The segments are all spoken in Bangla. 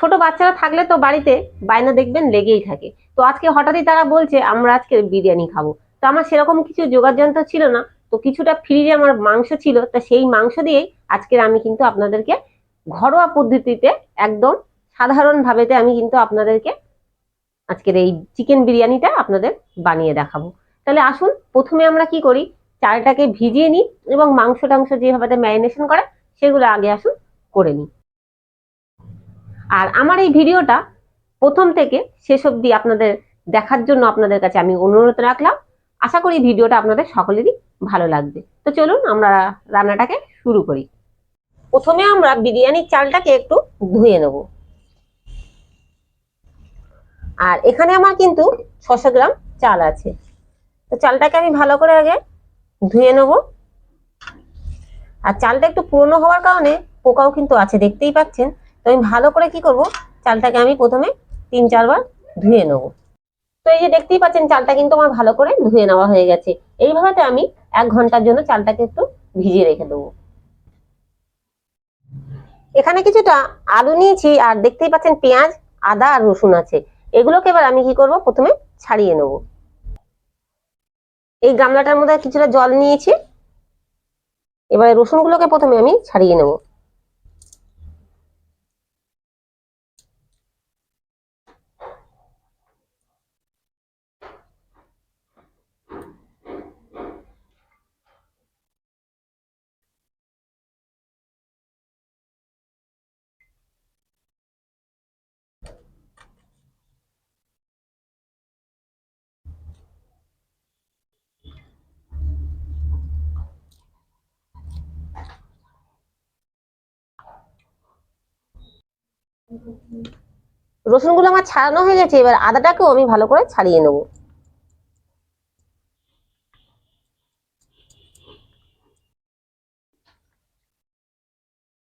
ছোট বাচ্চারা থাকলে তো বাড়িতে বায়না দেখবেন লেগেই থাকে। তো আজকে হঠাৎই তারা বলছে, আমরা আজকে বিরিয়ানি খাব। তো আমার সেরকম কিছু জোগাড় যন্ত্র ছিল না। তো কিছুটা ফ্রিজে আমার মাংস ছিল, তা সেই মাংস দিয়েই আজকের আমি কিন্তু আপনাদেরকে ঘরোয়া পদ্ধতিতে একদম সাধারণ ভাবেতে আমি কিন্তু আপনাদেরকে আজকের এই চিকেন বিরিয়ানিটা আপনাদের বানিয়ে দেখাবো। তাহলে আসুন, প্রথমে আমরা কি করি? চালটাকে ভিজিয়ে নিই এবং মাংস টাংস যেভাবে ম্যারিনেশন করে, সেগুলো আগে আসুন করে নিই। আর আমার এই ভিডিওটা প্রথম থেকে শেষ অবধি আপনাদের দেখার জন্য আপনাদের কাছে আমি অনুরোধ রাখলাম। আশা করি ভিডিওটা আপনাদের সকলেরই ভালো লাগবে। তো চলুন আমরা রান্নাটাকে শুরু করি। প্রথমে আমরা বিরিয়ানির চালটাকে একটু ধুয়ে নেব। আর এখানে আমার কিন্তু ছশো গ্রাম চাল আছে। তো চালটাকে আমি ভালো করে আগে ধুয়ে নেব। আর চালটা একটু পুরনো হওয়ার কারণে পোকাও কিন্তু আছে, দেখতেই পাচ্ছেন। তো আমি ভালো করে কি করব? চালটাকে আমি প্রথমে তিন, চারবার ধুয়ে নেব। তো এই যে দেখতেই পাচ্ছেন, চালটা কিন্তু আমার ভালো করে ধুয়ে নেওয়া হয়ে গেছে। এইভাবে আমি এক ঘণ্টার জন্য চালটাকে একটু ভিজিয়ে রেখে দেবো। এখানে কিছুটা আলু নিয়েছি, আর দেখতেই পাচ্ছেন পেঁয়াজ, আদা, আর রসুন আছে। এগুলোকে এবার আমি কি করব? প্রথমে ছাড়িয়ে নেব। এই গামলাটার মধ্যে কিছুটা জল নিয়েছি। এবারে রসুনগুলোকে প্রথমে আমি ছাড়িয়ে নেব। রসুনগুলো আমার ছাড়ানো হয়ে গেছে, এবার আদাটাকেও আমি ভালো করে ছাড়িয়ে নেব।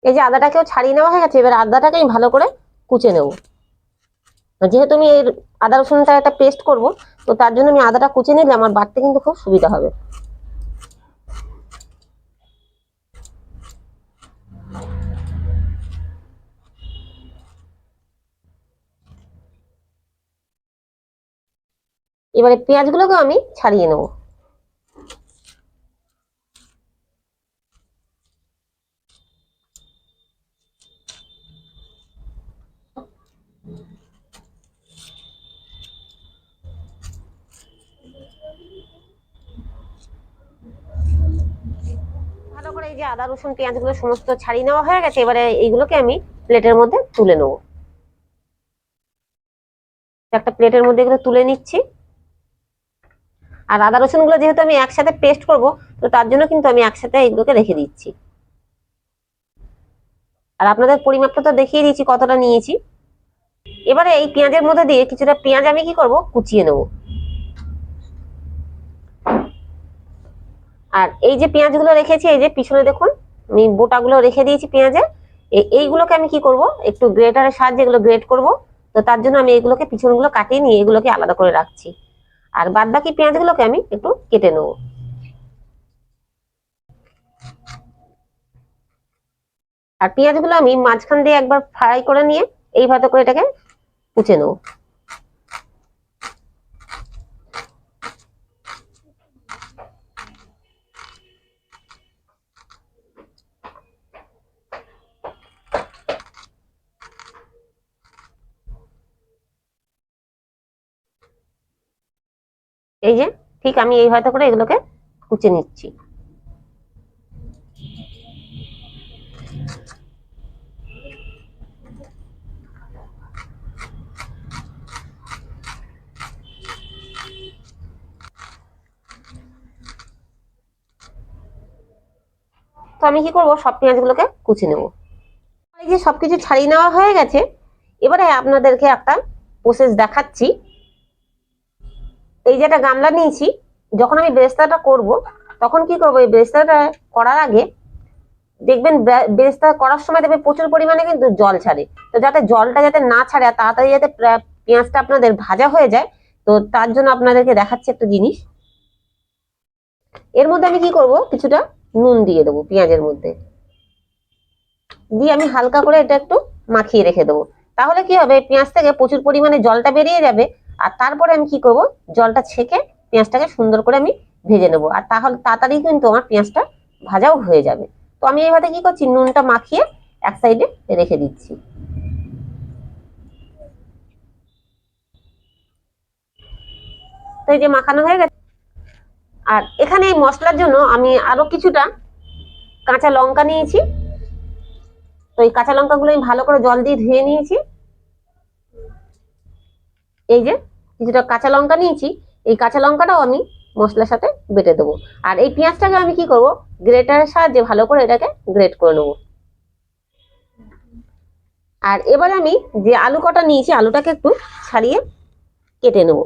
এই যে আদাটাকেও ছাড়িয়ে নেওয়া হয়ে গেছে, এবার আদাটাকে আমি ভালো করে কুচে নেব। যেহেতু আমি এর আদা রসুনটা একটা পেস্ট করব, তো তার জন্য আমি আদাটা কুচে নিলে আমার বাড়তে কিন্তু খুব সুবিধা হবে। এবারে পেঁয়াজগুলোকে আমি ছাড়িয়ে নেব। ভালো করে এই যে আদা, রসুন, পেঁয়াজগুলো সমস্ত ছাড়িয়ে নেওয়া হয়ে গেছে, এবারে এইগুলোকে আমি প্লেটের মধ্যে তুলে নেব। একটা প্লেটের মধ্যে এগুলো তুলে নিচ্ছি। আর আদা রসুনগুলো যেহেতু আমি একসাথে পেস্ট করব, তো তার জন্য কিন্তু আমি একসাথে এগুলোকে রেখে দিচ্ছি। আর আপনাদের পরিমাপটা তো দেখিয়ে দিয়েছি কতটা নিয়েছি। এবারে এই পেঁয়াজের মধ্যে দিয়ে কিছুটা পেঁয়াজ আমি কি করব? কুচিয়ে নেব। আর এই যে পেঁয়াজগুলো রেখেছি, এই যে পিছনে দেখুন, আমি বোটাগুলো রেখে দিয়েছি পেঁয়াজের এইগুলোকে আমি কি করব? একটু গ্রেটারের সাহায্যে এগুলো গ্রেট করব। তো তার জন্য আমি এগুলোকে পিছনগুলো কাটিয়ে নিয়ে এগুলোকে আলাদা করে রাখছি। আর বাদ বাকি পেঁয়াজগুলোকে আমি একটু কেটে নেব। আর পেঁয়াজগুলো আমি মাঝখান দিয়ে একবার ফ্রাই করে নিয়ে এই এইভাবে করে এটাকে কুচে নেব। এই যে, ঠিক আমি এইভাবে করে এগুলোকে কুচে নিচ্ছি। তো আমি কি করব? সব পেঁয়াজগুলোকে কুচে নেব। এই যে সবকিছু ছাড়িয়ে নেওয়া হয়ে গেছে, এবারে আপনাদেরকে একটা প্রসেস দেখাচ্ছি। এই যে একটা গামলা নিয়েছি, যখন আমি বেরেস্তাটা করব, তখন কি করব? এই বেরেস্তাটা করার আগে দেখবেন বেরেস্তা করার সময় দেখবেন প্রচুর পরিমাণে কিন্তু জল ছাড়ে। তো যাতে জলটা যাতে না ছাড়ে আর তাড়াতাড়ি যাতে পেঁয়াজটা আপনাদের ভাজা হয়ে যায়, তো তার জন্য আপনাদেরকে দেখাচ্ছি একটা জিনিস। এর মধ্যে আমি কি করব? কিছুটা নুন দিয়ে দেবো পেঁয়াজের মধ্যে। দিয়ে আমি হালকা করে এটা একটু মাখিয়ে রেখে দেবো। তাহলে কি হবে? পেঁয়াজ থেকে প্রচুর পরিমাণে জলটা বেরিয়ে যাবে। আর তারপরে আমি কি করব? জলটা ছেঁকে পেঁয়াজটাকে সুন্দর করে আমি ভেজে নেব। আর তাহলে তাড়াতাড়ি কিন্তু আমার পেঁয়াজটা ভাজাও হয়ে যাবে। তো আমি এইভাবে কি করছি? নুনটা মাখিয়ে এক সাইডে রেখে দিচ্ছি। তো এই যে মাখানো হয়ে গেছে। আর এখানে এই মশলার জন্য আমি আরও কিছুটা কাঁচা লঙ্কা নিয়েছি। তো এই কাঁচা লঙ্কাগুলো আমি ভালো করে জল দিয়ে ধুয়ে নিয়েছি। এই যে কিছুটা কাঁচা লঙ্কা নিয়েছি, এই কাঁচা লঙ্কাটাও আমি মশলার সাথে বেটে দেবো। আর এই পেঁয়াজটাকে আমি কি করব? গ্রেটারের সাহায্যে ভালো করে এটাকে গ্রেট করে নেব। আর এবার আমি যে আলু কটা নিয়েছি, আলুটাকে একটু ছাড়িয়ে কেটে নেব।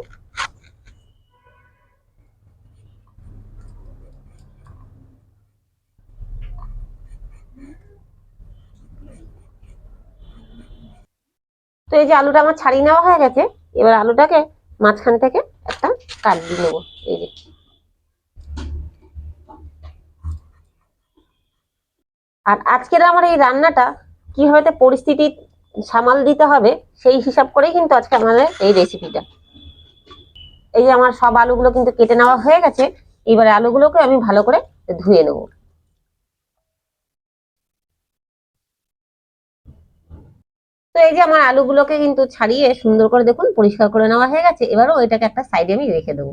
তো এই যে আলুটা আমার ছাড়িয়ে নেওয়া হয়ে গেছে এবার আলুটাকে মাঝখান থেকে একটা কাট দিয়ে নেব, এই যে। আর আজকের আমার এই রান্নাটা কীভাবে পরিস্থিতি সামাল দিতে হবে, সেই হিসাব করেই কিন্তু আজকে আমাদের এই রেসিপিটা এই যে আমার সব আলুগুলো কিন্তু কেটে নেওয়া হয়ে গেছে, এবারে আলুগুলোকে আমি ভালো করে ধুয়ে নেব। তো এই যে আমার আলুগুলোকে কিন্তু ছাড়িয়ে সুন্দর করে দেখুন, পরিষ্কার করে নেওয়া হয়ে গেছে। এবারও এটাকে একটা সাইডে আমি রেখে দেবো।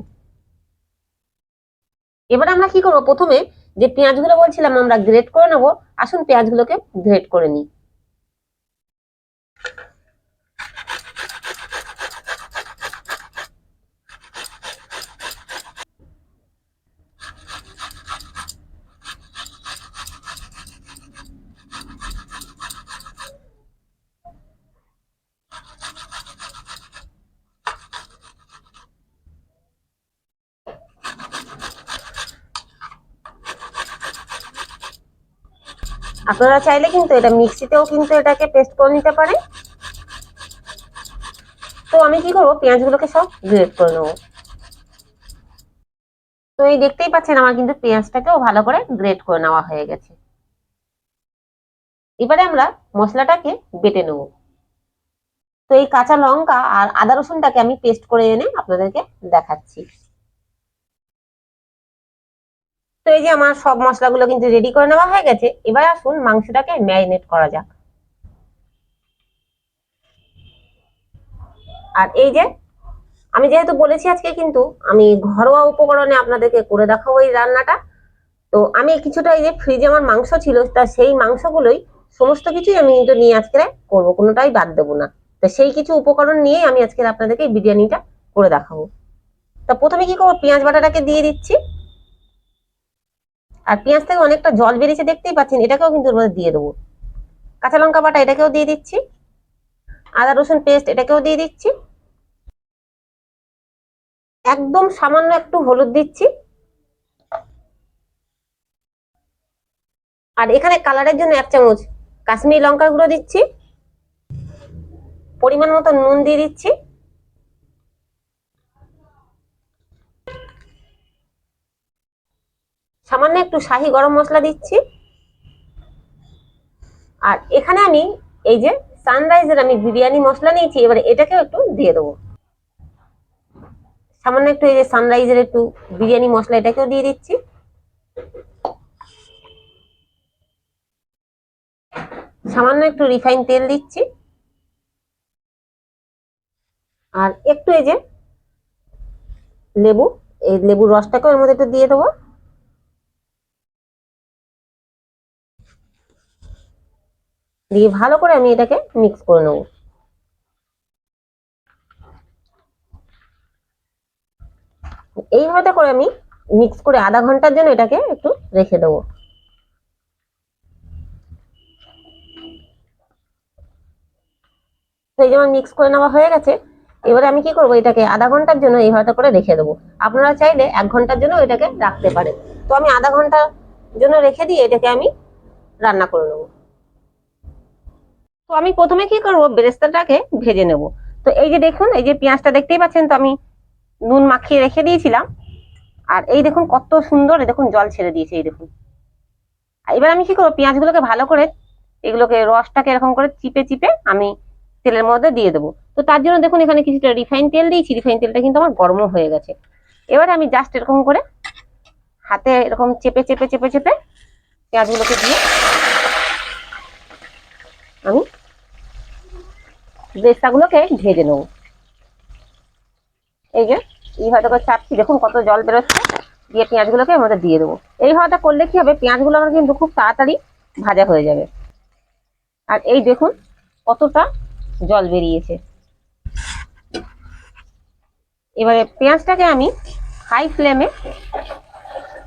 এবার আমরা কি করব? প্রথমে যে পেঁয়াজগুলো বলছিলাম আমরা গ্রেট করে নেব। আসুন পেঁয়াজগুলোকে গ্রেট করে নিই। আপনারা চাইলে কিন্তু এটা মিক্সিতেও কিন্তু এটাকে পেস্ট করে নিতে পারেন। তো আমি কি করব? পেঁয়াজগুলোকে সব গ্রেট করে নেব। তো এই দেখতেই পাচ্ছেন আমার কিন্তু পেঁয়াজটাকেও ভালো করে গ্রেট করে নেওয়া হয়ে গেছে। এবারে আমরা মশলাটাকে বেটে নেব। তো এই কাঁচা লঙ্কা আর আদা রসুনটাকে আমি পেস্ট করে এনে আপনাদেরকে দেখাচ্ছি। তো এই যে আমার সব মশলাগুলো কিন্তু রেডি করে নেওয়া হয়ে গেছে, এবার আসুন মাংসটাকে ম্যারিনেট করা যাক। আর এই যে, আমি যেহেতু বলেছি আজকে কিন্তু আমি ঘরোয়া উপকরণে আপনাদেরকে করে দেখাবো এই রান্নাটা, তো আমি কিছুটা এই যে ফ্রিজে আমার মাংস ছিল, তা সেই মাংসগুলোই সমস্ত কিছুই আমি কিন্তু নিয়ে আজকে করব, কোনোটাই বাদ দেবো না। তো সেই কিছু উপকরণ নিয়েই আমি আজকে আপনাদেরকে বিরিয়ানিটা করে দেখাবো। তা প্রথমে কি করব? পেঁয়াজ বাটাটাকে দিয়ে দিচ্ছি। আর পেঁয়াজ থেকে অনেকটা জল বেরিয়েছে, দেখতেই পাচ্ছেন, এটাকেও কিন্তু ওর মধ্যে দিয়ে দেবো। কাঁচা লঙ্কা বাটা, এটাকেও দিয়ে দিচ্ছি। আদা, রসুন পেস্ট, এটাকেও দিয়ে দিচ্ছি। একদম সামান্য একটু হলুদ দিচ্ছি। আর এখানে কালারের জন্য এক চামচ কাশ্মীরি লঙ্কার গুঁড়ো দিচ্ছি। পরিমাণ মতো নুন দিয়ে দিচ্ছি। সামান্য একটু শাহি গরম মশলা দিচ্ছি। আর এখানে আমি এই যে সানরাইজের আমি বিরিয়ানি মশলা নিয়েছি, এবারে এটাকেও একটু দিয়ে দেবো। সামান্য একটু এই যে সানরাইজের একটু বিরিয়ানি মশলা এটাকেও দিয়ে দিচ্ছি। সামান্য একটু রিফাইন তেল দিচ্ছি। আর একটু এই যে লেবু, এই লেবুর রসটাকেও এর মধ্যে একটু দিয়ে দেবো। দিয়ে ভালো করে আমি এটাকে মিক্স করে নেব। এইভাবে করে আমি মিক্স করে আধা ঘণ্টার জন্য এটাকে একটু রেখে দেবো। এই যেমন মিক্স করে নেওয়া হয়ে গেছে, এবারে আমি কি করব, এটাকে আধা ঘণ্টার জন্য এইভাবে করে রেখে দেবো। আপনারা চাইলে এক ঘণ্টার জন্য এটাকে রাখতে পারেন। তো আমি আধা ঘণ্টার জন্য রেখে দিয়ে এটাকে আমি রান্না করে নেব। তো আমি প্রথমে কি করব? বেরেস্তাটাকে ভেজে নেব। তো এই যে দেখুন, এই যে পেঁয়াজটা দেখতেই পাচ্ছেন তো আমি নুন মাখিয়ে রেখে দিয়েছিলাম। আর এই দেখুন কত সুন্দর দেখুন জল ছেড়ে দিয়েছে, এই দেখুন। এবার আমি কি করব? পেঁয়াজগুলোকে ভালো করে এগুলোকে রসটাকে এরকম করে চিপে চিপে আমি তেলের মধ্যে দিয়ে দেবো। তো তার জন্য দেখুন এখানে কিছুটা রিফাইন তেল দিয়েছি, রিফাইন তেলটা কিন্তু আমার গরমও হয়ে গেছে। এবারে আমি জাস্ট এরকম করে হাতে এরকম চেপে চেপে চেপে চেপে পেঁয়াজগুলোকে দিয়ে আমি বেস্তাগুলোকে ভেজে নেব। এই যে এইভাবে করে চাপছি, দেখুন কত জল বেরোচ্ছে। দিয়ে পেঁয়াজগুলোকে এর মধ্যে দিয়ে দেবো। এই এইভাবে করলে কি হবে, পেঁয়াজগুলো আমার কিন্তু খুব তাড়াতাড়ি ভাজা হয়ে যাবে। আর এই দেখুন, কতটা জল বেরিয়েছে। এবারে পেঁয়াজটাকে আমি হাই ফ্লেমে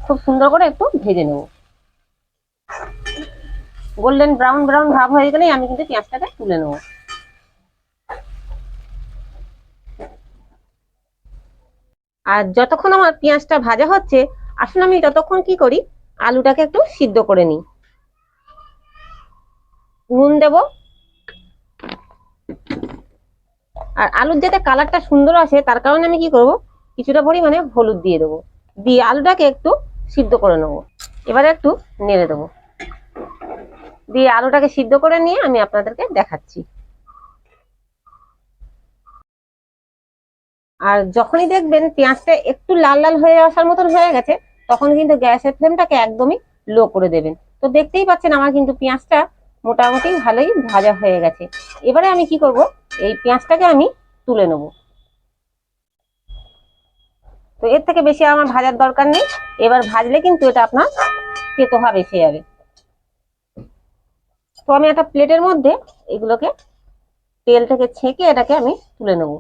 খুব সুন্দর করে একটু ভেজে নেব। গোল্ডেন ব্রাউন ব্রাউন ভাব হয়ে গেলেই আমি কিন্তু পেঁয়াজটাকে তুলে নেব। আর যতক্ষণ আমার পেঁয়াজটা ভাজা হচ্ছে, আসলে আমি ততক্ষণ কি করি? আলুটাকে একটু সিদ্ধ করে নিই। নুন দেব। আর আলুর যাতে কালারটা সুন্দর আসে, তার কারণে আমি কি করব? কিছুটা পরিমাণে হলুদ দিয়ে দেবো। দিয়ে আলুটাকে একটু সিদ্ধ করে নেব। এবারে একটু নেড়ে দেবো। দিয়ে আলুটাকে সিদ্ধ করে নিয়ে আমি আপনাদেরকে দেখাচ্ছি। আর যখনই দেখবেন পেঁয়াজটা একটু লাল লাল হয়ে আসার মতন হয়ে গেছে, তখন কিন্তু গ্যাসের ফ্লেমটাকে একদমই লো করে দেবেন। তো দেখতেই পাচ্ছেন আমার কিন্তু পেঁয়াজটা মোটামুটি ভালোই ভাজা হয়ে গেছে। এবারে আমি কি করব? এই পেঁয়াজটাকে আমি তুলে নেব। তো এর থেকে বেশি আমার ভাজার দরকার নেই। এবার ভাজলে কিন্তু এটা আপনার তেতো ভাব এসে যাবে। তো আমি একটা প্লেটের মধ্যে এগুলোকে তেল থেকে ছেঁকে এটাকে আমি তুলে নেব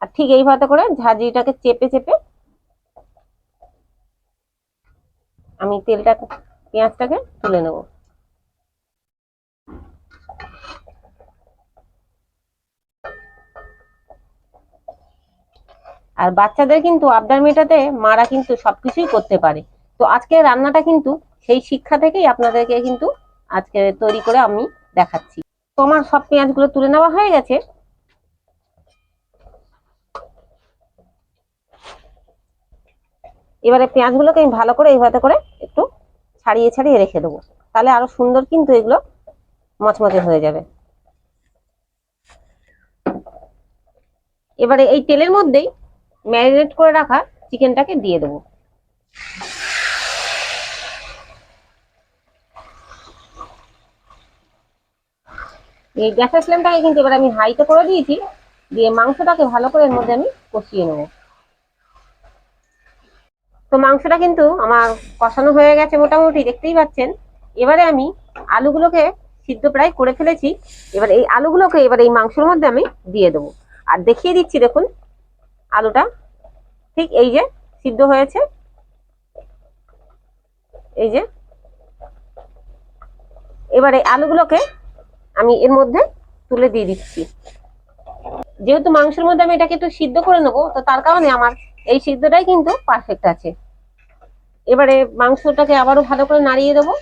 আর ঠিক এইভাবে করে ঝাঁঝরিটাকে চেপে চেপে আমি তেলটা, পেঁয়াজটাকে তুলে নেব। আর বাচ্চাদের কিন্তু আবদার মেটাতে মারা কিন্তু সবকিছুই করতে পারে। তো আজকে রান্নাটা কিন্তু সেই শিক্ষা থেকেই আপনাদেরকে কিন্তু আজকে তৈরি করে আমি দেখাচ্ছি। তো আমার সব পেঁয়াজগুলো তুলে নেওয়া হয়ে গেছে। এবারে পেঁয়াজগুলোকে আমি ভালো করে এইভাবে করে একটু ছাড়িয়ে ছাড়িয়ে রেখে দেবো। তাহলে আরও সুন্দর কিন্তু এগুলো মচমচে হয়ে যাবে। এবারে এই তেলের মধ্যেই ম্যারিনেট করে রাখা চিকেনটাকে দিয়ে দেবো। এই গ্যাসের ফ্লেমটাকে কিন্তু এবার আমি হাইতে করে দিয়েছি, দিয়ে মাংসটাকে ভালো করে এর মধ্যে আমি কষিয়ে নেব। তো মাংসটা কিন্তু আমার কষানো হয়ে গেছে মোটামুটি, দেখতেই পাচ্ছেন। এবারে আমি আলুগুলোকে সিদ্ধ প্রায় করে ফেলেছি। এবার এই আলুগুলোকে এবার এই মাংসের মধ্যে আমি দিয়ে দেবো। আর দেখিয়ে দিচ্ছি, দেখুন, আলুটা ঠিক এই যে সিদ্ধ হয়েছে। এই যে এবারে আলুগুলোকে আমি এর মধ্যে তুলে দিয়ে দিচ্ছি। যেহেতু মাংসের মধ্যে আমি এটাকে একটু সিদ্ধ করে নেব, তো তার কারণে আমার এই সিদ্ধটাই কিন্তু পারফেক্ট আছে। এবারে মাংসটাকে আবারও ভালো করে নাড়িয়ে দেবো।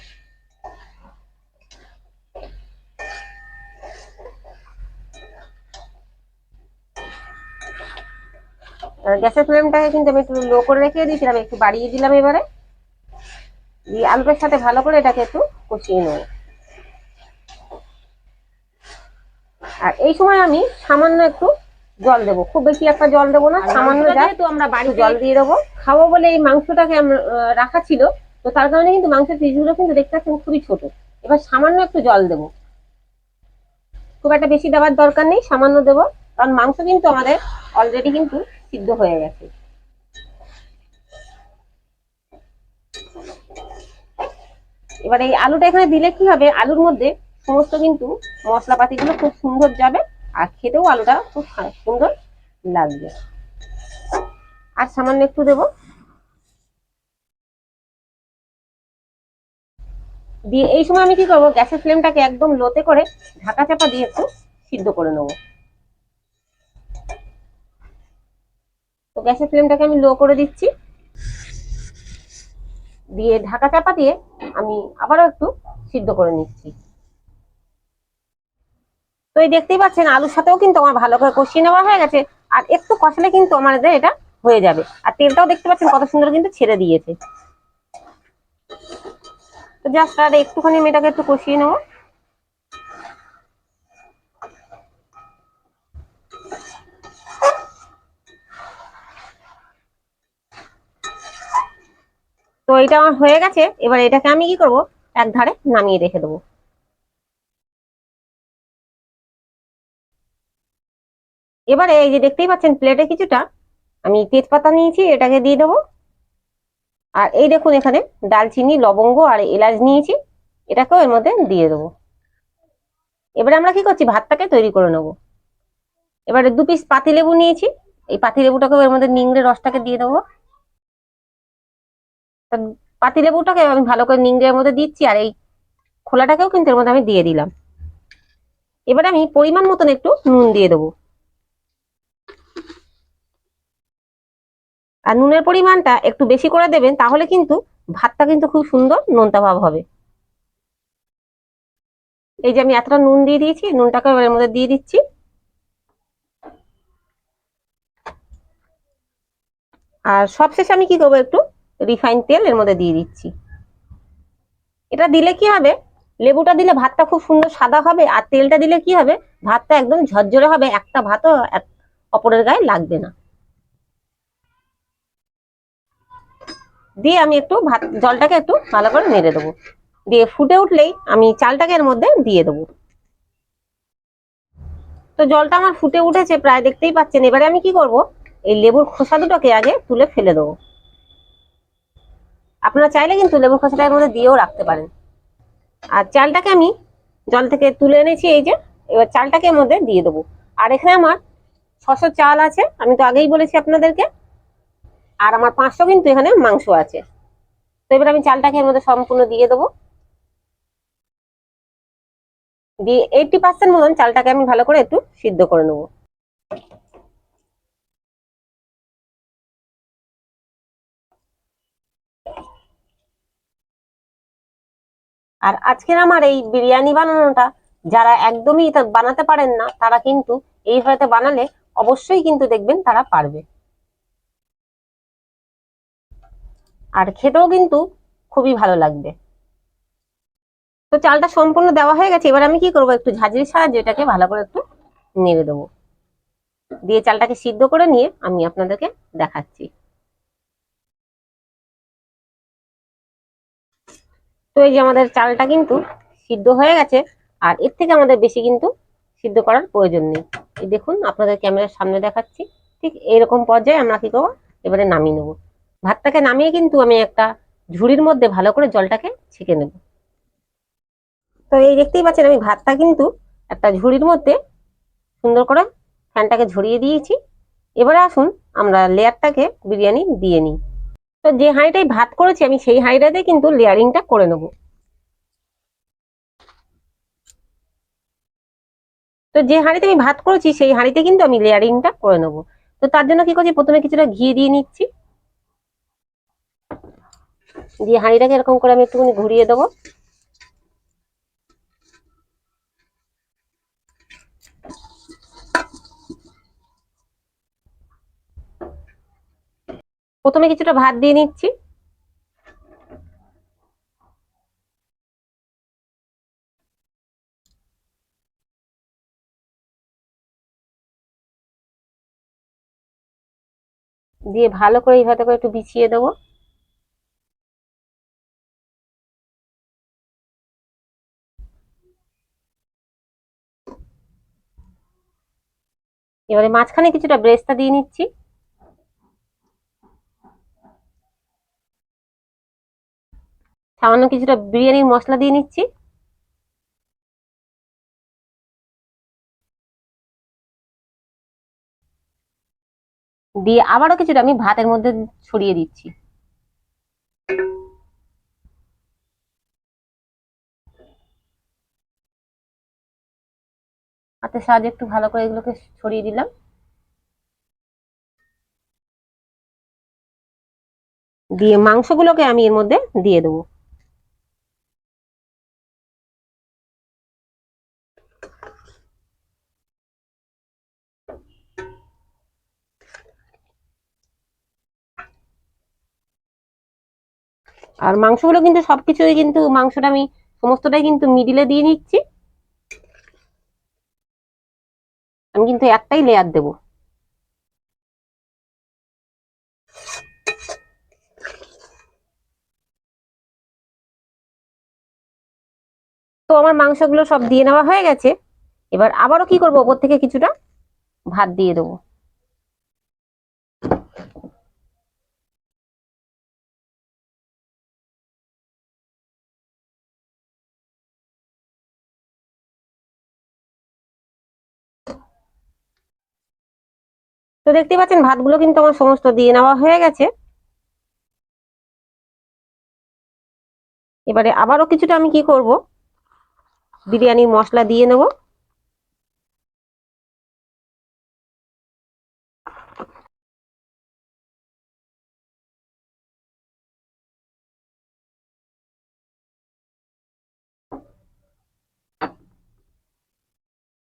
গ্যাসের ফ্লেমটাকে কিন্তু আমি একটু লো করে রেখে দিয়েছিলাম, একটু বাড়িয়ে দিলাম এবারে। দিয়ে আলুটার সাথে ভালো করে এটাকে একটু কষিয়ে নেব। আর এই সময় আমি সামান্য একটু জল দেবো। খুব বেশি একটা জল দেবো না সামান্য যেহেতু আমরা বাড়ি জল দিয়ে দেবো। খাব বলে এই মাংসটাকে আমরা রাখা ছিল তো তার কারণে কিন্তু মাংসের পিসগুলো কিন্তু দেখতে পাচ্ছেন খুবই ছোট। এবার সামান্য একটু জল দেবো। খুব একটা বেশি দেওয়ার দরকার নেই সামান্য দেবো কারণ মাংস কিন্তু আমাদের অলরেডি কিন্তু সিদ্ধ হয়ে গেছে। এবার এই আলুটা এখানে দিলে কি হবে? আলুর মধ্যে সমস্ত কিন্তু মশলাপাতিগুলো খুব সুন্দর যাবে। আর খেতেও আলুটা খুব সুন্দর লাগবে। আর সামান্য একটু দেবো। দিয়ে এই সময় আমি কি করব? গ্যাসের ফ্লেমটাকে একদম লোতে করে ঢাকা চাপা দিয়ে একটু সিদ্ধ করে নেব। তো গ্যাসের ফ্লেমটাকে আমি লো করে দিচ্ছি। দিয়ে ঢাকা চাপা দিয়ে আমি আবারও একটু সিদ্ধ করে নিচ্ছি। তো এই দেখতেই পাচ্ছেন, আলুর সাথেও কিন্তু আমার ভালো করে কষিয়ে নেওয়া হয়ে গেছে। আর একটু কষালে কিন্তু আমাদের এটা হয়ে যাবে। আর তেলটাও দেখতে পাচ্ছেন কত সুন্দর কিন্তু ছেড়ে দিয়েছে। তো জাস্ট আর একটুখানি মেয়েটাকে একটু কষিয়ে নেব। তো এটা আমার হয়ে গেছে। এবার এটাকে আমি কি করব? এক ধারে নামিয়ে রেখে দেবো। এবারে এই যে দেখতেই পাচ্ছেন প্লেটে কিছুটা, আমি তেজপাতা নিয়েছি, এটাকে দিয়ে দেবো। আর এই দেখুন এখানে দালচিনি লবঙ্গ আর এলাচ নিয়েছি, এটাকেও এর মধ্যে দিয়ে দেবো। এবারে আমরা কি করছি? ভাতটাকে তৈরি করে নেব। এবারে দু পিস পাতিলেবু নিয়েছি, এই পাতিলেবুটাকেও এর মধ্যে নিংড়ে রসটাকে দিয়ে দেবো। পাতিলেবুটাকে আমি ভালো করে নিংড়ে এর মধ্যে দিচ্ছি, আর এই খোলাটাকেও কিন্তু এর মধ্যে আমি দিয়ে দিলাম। এবারে আমি পরিমাণ মতন একটু নুন দিয়ে দেবো। আর নুনের পরিমাণটা একটু বেশি করে দেবেন, তাহলে কিন্তু ভাতটা কিন্তু খুব সুন্দর নোনতা ভাব হবে। এই যে আমি এতটা নুন দিয়ে দিয়েছি নুনটাকে এর মধ্যে দিয়ে দিচ্ছি। আর সবশেষে আমি কি করব একটু? রিফাইন তেল এর মধ্যে দিয়ে দিচ্ছি। এটা দিলে কি হবে? লেবুটা দিলে ভাতটা খুব সুন্দর সাদা হবে, আর তেলটা দিলে কি হবে? ভাতটা একদম ঝরঝরে হবে, একটা ভাতও অপরের গায়ে লাগবে না। দিয়ে আমি একটু ভাত, জলটাকে একটু ভালো করে নেড়ে দেবো। দিয়ে ফুটে উঠলেই আমি চালটাকে এর মধ্যে দিয়ে দেবো। তো জলটা আমার ফুটে উঠেছে, প্রায় দেখতেই পাচ্ছেন। এবারে আমি কি করব? এই লেবুর খোসা দুটোকে আগে তুলে ফেলে দেবো। আপনারা চাইলে কিন্তু লেবুর খোসাটা এর মধ্যে দিয়েও রাখতে পারেন। আর চালটাকে আমি জল থেকে তুলে এনেছি, এই যে। এবার চালটাকে এর মধ্যে দিয়ে দেবো। আর এখানে আমার ছশো চাল আছে, আমি তো আগেই বলেছি আপনাদেরকে। আর আমার পাঁচশো কিন্তু এখানে মাংস আছে। তো এবার আমি চালটাকে এর মধ্যে সম্পূর্ণ দিয়ে দেবো। দিয়ে এইটটি পার্সেন্ট মতন চালটাকে আমি ভালো করে একটু সিদ্ধ করে নেব। আর আজকের আমার এই বিরিয়ানি বানানোটা, যারা একদমই বানাতে পারেন না, তারা কিন্তু এইভাবে বানালে অবশ্যই কিন্তু দেখবেন তারা পারবে। আর খেতেও কিন্তু খুবই ভালো লাগবে। তো চালটা সম্পূর্ণ দেওয়া হয়ে গেছে, এবার আমি কি করব, একটু ঝাঁঝরির সাহায্যে এটাকে ভালো করে একটু নেড়ে দেবো। দিয়ে চালটাকে সিদ্ধ করে নিয়ে আমি আপনাদেরকে দেখাচ্ছি। তো এই যে আমাদের চালটা কিন্তু সিদ্ধ হয়ে গেছে, আর এর থেকে আমাদের বেশি কিন্তু সিদ্ধ করার প্রয়োজন নেই। এই দেখুন, আপনাদের ক্যামেরার সামনে দেখাচ্ছি, ঠিক এরকম পর্যায়ে আমরা কি করব, এবারে নামিয়ে নেব। ভাতটাকে নামিয়ে কিন্তু আমি একটা ঝুড়ির মধ্যে ভালো করে জলটাকে ছেঁকে নেব। তো এই দেখতেই পাচ্ছেন আমি ভাতটা কিন্তু একটা ঝুড়ির মধ্যে সুন্দর করে ফ্যানটাকে ঝরিয়ে দিয়েছি। এবারে আসুন আমরা লেয়ারটাকে বিরিয়ানি দিয়ে নিই। তো যে হাঁড়িটাই ভাত করেছি আমি সেই হাঁড়িটাতে কিন্তু লেয়ারিংটা করে নেব। তো যে হাঁড়িতে আমি ভাত করেছি সেই হাঁড়িতে কিন্তু আমি লেয়ারিংটা করে নেব। তো তার জন্য কি করছি? প্রথমে কিছুটা ঘি দিয়ে নিচ্ছি। দিয়ে হাঁড়িটাকে এরকম করে আমি একটুখানি ঘুরিয়ে দেবো। প্রথমে কিছুটা ভাত দিয়ে নিচ্ছি। দিয়ে ভালো করে এইভাবে করে একটু বিছিয়ে দেবো। এবারে মাঝখানে কিছুটা ব্রেস্তা দিয়ে নিচ্ছি। সামান্য কিছুটা বিরিয়ানির মশলা দিয়ে নিচ্ছি। দিয়ে আবারও কিছুটা আমি ভাতের মধ্যে ছড়িয়ে দিচ্ছি। হাতের সাহায্যে একটু ভালো করে এগুলোকে ছড়িয়ে দিলাম। দিয়ে মাংসগুলোকে আমি এর মধ্যে দিয়ে দেবো। আর মাংসগুলো কিন্তু সবকিছুই কিন্তু মাংসটা আমি সমস্তটাই কিন্তু মিডিলে দিয়ে নিচ্ছি। আমি কিন্তু একটাই লেয়ার দেব। তো আমার মাংসগুলো সব দিয়ে নেওয়া হয়ে গেছে। এবার আবারও কি করব? ওপর থেকে কিছুটা ভাত দিয়ে দেবো। তো দেখতে পাচ্ছেন, ভাতগুলো কিন্তু আমার সমস্ত দিয়ে নেওয়া হয়ে গেছে। এবারে আবারও কিছুটা আমি কি করব? বিরিয়ানির মশলা দিয়ে নেব।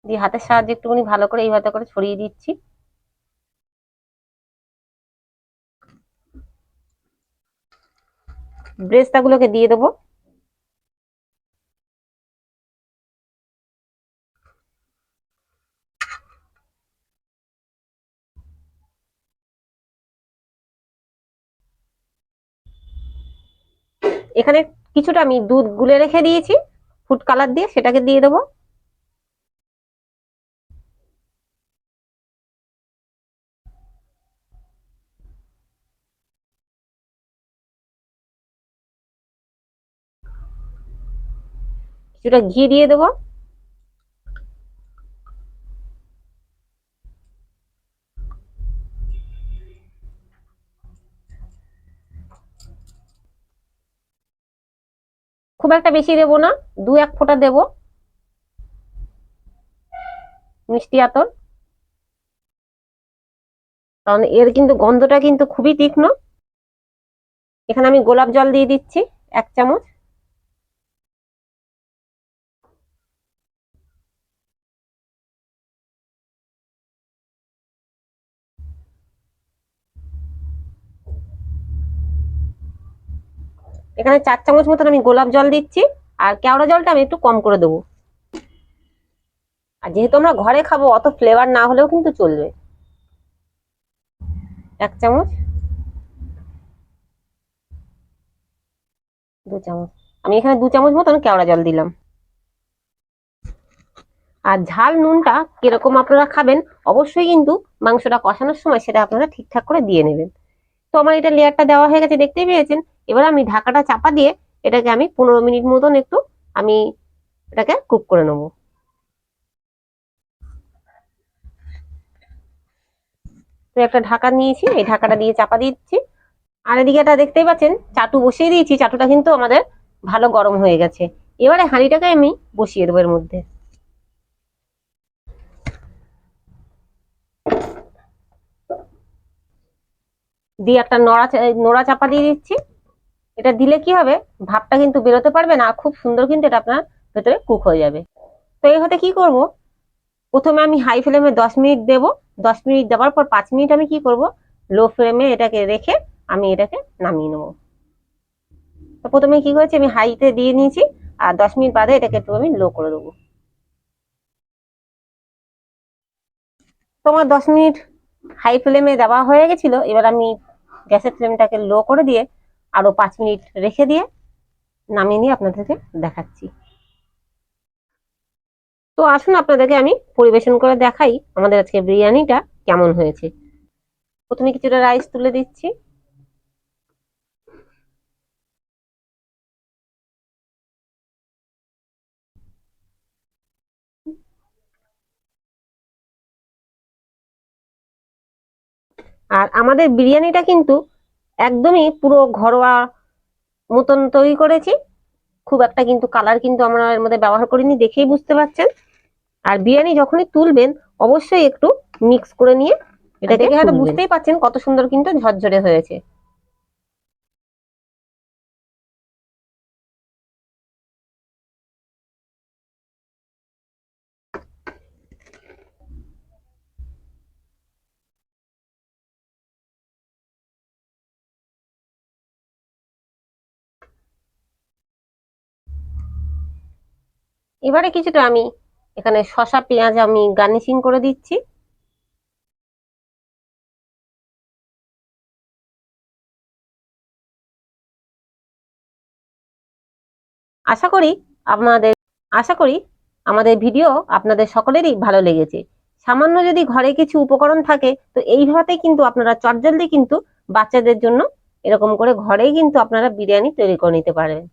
দিয়ে হাতের সাহায্যে একটুখানি ভালো করে এইভাবে করে ছড়িয়ে দিচ্ছি। ব্রেস্তাগুলোকে দিয়ে দেবো। এখানে কিছুটা আমি দুধ গুলে রেখে দিয়েছি। ফুড কালার দিয়ে সেটাকে দিয়ে দেবো। কিছুটা ঘি দিয়ে দেবো। খুব একটা বেশি দেবো না, দু এক ফোঁটা দেবো। মিষ্টি আতর। কারণ এর কিন্তু গন্ধটা কিন্তু খুবই তীক্ষ্ণ। এখানে আমি গোলাপ জল দিয়ে দিচ্ছি, এক চামচ। এখানে চার চামচ মতন আমি গোলাপ জল দিচ্ছি, আর কেওড়া জলটা আমি একটু কম করে দেবো। আর যেহেতু আমরা ঘরে খাব, অত ফ্লেভার না হলেও কিন্তু চলবে। এক চামচ। দু চামচ। আমি এখানে দু চামচ মতন কেওড়া জল দিলাম। আর ঝাল নুনটা কীরকম আপনারা খাবেন, অবশ্যই কিন্তু মাংসটা কষানোর সময় সেটা আপনারা ঠিকঠাক করে দিয়ে নেবেন। তো আমার এটা লেয়ারটা দেওয়া হয়ে গেছে, দেখতেই পেয়েছেন? এবার আমি ঢাকাটা চাপা দিয়ে এটাকে আমি পনেরো মিনিট মতন একটু আমি এটাকে কুক করে নেব। তো একটা ঢাকা নিয়েছি, এই ঢাকাটা দিয়ে চাপা দিচ্ছি। আর এদিকে এটা দেখতেই পাচ্ছেন, চাটু বসিয়ে দিয়েছি, চাটুটা কিন্তু আমাদের ভালো গরম হয়ে গেছে। এবারে হাঁড়িটাকে আমি বসিয়ে দেবো এর মধ্যে। দিয়ে একটা নড়া নোড়া চাপা দিয়ে দিচ্ছি। এটা দিলে কি হবে? ভাবটা কিন্তু বেরোতে পারবে না, খুব সুন্দর কিন্তু এটা আপনার ভেতরে কুক হয়ে যাবে। তো এই হতে কি করব? প্রথমে আমি হাই ফ্লেমে দশ মিনিট দেব। দশ মিনিট দেওয়ার পর পাঁচ মিনিট আমি কি করব? লো ফ্লেমে এটাকে রেখে আমি এটাকে নামিয়ে নেব। তো প্রথমে কি করেছি? আমি হাইতে দিয়ে নিয়েছি। আর দশ মিনিট বাদে এটাকে একটু আমি লো করে দেবো। তোমার দশ মিনিট হাই ফ্লেমে দেওয়া হয়ে গেছিল। এবার আমি গ্যাসের ফ্লেমটাকে লো করে দিয়ে আরও পাঁচ মিনিট রেখে দিয়ে নামিয়ে নিয়ে আপনাদেরকে দেখাচ্ছি। তো আসুন আপনাদেরকে আমি পরিবেশন করে দেখাই আমাদের আজকে বিরিয়ানিটা কেমন হয়েছে। প্রথমে কিছুটা রাইস তুলে দিচ্ছি। আর আমাদের বিরিয়ানিটা কিন্তু একদমই পুরো ঘরোয়া মতন তৈরি করেছি। খুব একটা কিন্তু কালার কিন্তু আমরা এর মধ্যে ব্যবহার করিনি দেখেই বুঝতে পারছেন। আর বিরিয়ানি যখনই তুলবেন অবশ্যই একটু মিক্স করে নিয়ে এটা দেখে হয়তো বুঝতেই পারছেন কত সুন্দর কিন্তু ঝরঝরে হয়েছে। এবারে কিছুটা আমি এখানে শসা, পেঁয়াজ আমি গার্নিশিং করে দিচ্ছি। আশা করি আপনাদের, আশা করি আমাদের ভিডিও আপনাদের সকলেরই ভালো লেগেছে। সামান্য যদি ঘরে কিছু উপকরণ থাকে, তো এইভাবেই কিন্তু আপনারা চটজলদি কিন্তু বাচ্চাদের জন্য এরকম করে ঘরেই কিন্তু আপনারা বিরিয়ানি তৈরি করে নিতে পারবেন।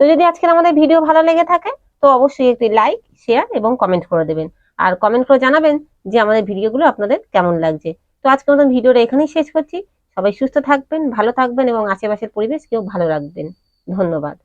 তো যদি আজকের আমাদের ভিডিও ভালো লেগে থাকে তো অবশ্যই একটি লাইক শেয়ার এবং কমেন্ট করে দেবেন। আর কমেন্ট করে জানাবেন যে আমাদের ভিডিওগুলো আপনাদের কেমন লাগছে। তো আজকের মতন ভিডিওটা এখানেই শেষ করছি। সবাই সুস্থ থাকবেন, ভালো থাকবেন এবং আশেপাশের পরিবেশকেও ভালো রাখবেন। ধন্যবাদ।